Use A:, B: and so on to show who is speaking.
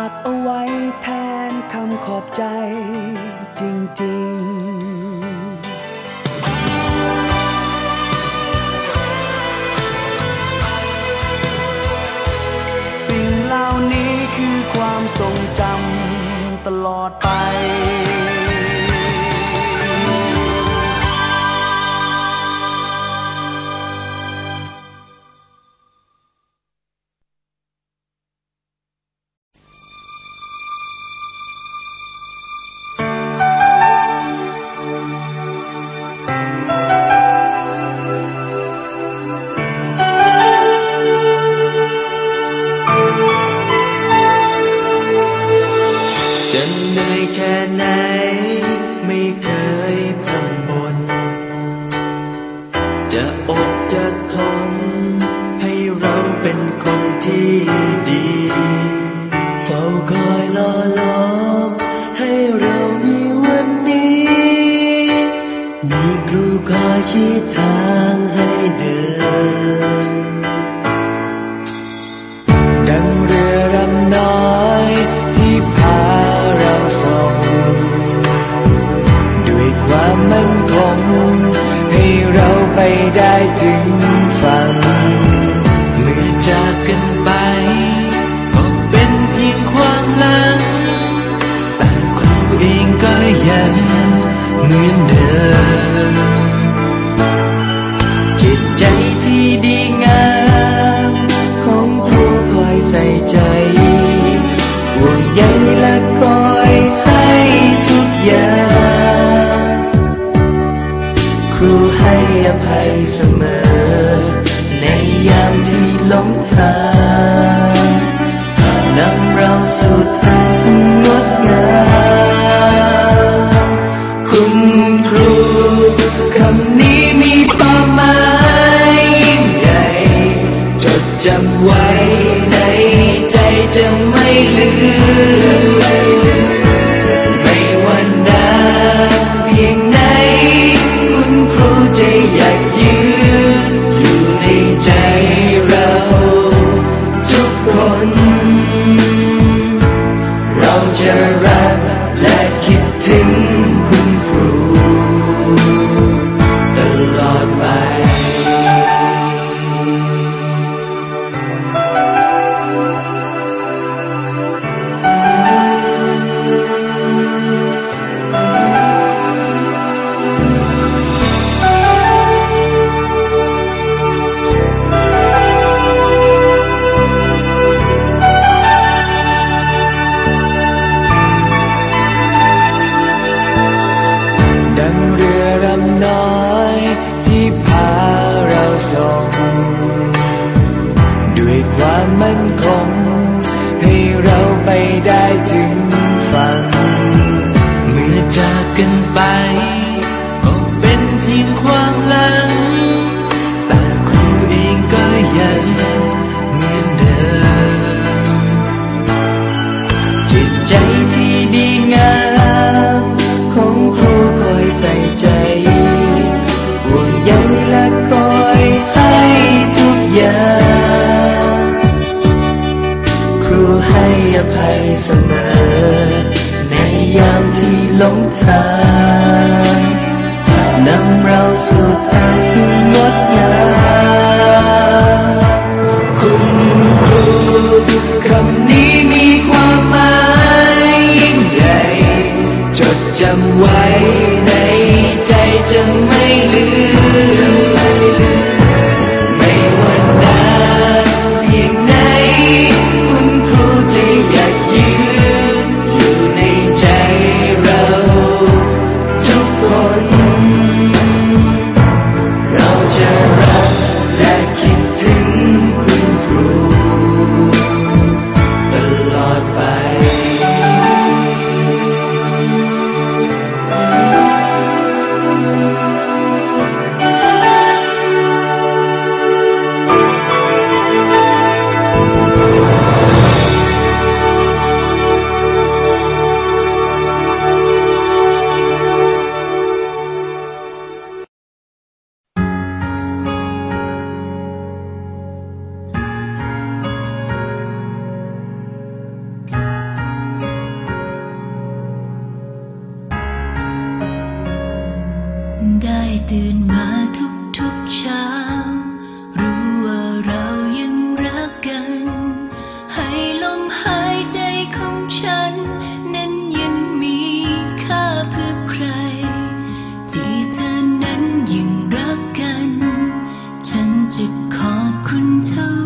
A: ากเอาไว้แทนคำขอบใจจริง ๆสิ่งเหล่านี้คือความทรงจำตลอดไป
B: จ ถึงฝั่งเมื่อจากกันไปก็เป็นเพียงความหลังแต่ครูเองก็ยังเหมือนเดิม อภัยเสมอ ในยามที่หลงทางนำเราสู่ทางที่งดงามคุณครูคำนี้มีความหมายยิ่งใหญ่จดจำไว้ Church. day. ลงทางนำเราสู่ทาง ได้ตื่นมาทุกทุกเช้า รู้ว่าเรายังรักกัน ให้ลมหายใจของฉัน นั้นยังมีค่าเพื่อใคร ที่เธอนั้นยังรักกัน ฉันจะขอบคุณ
C: เธอ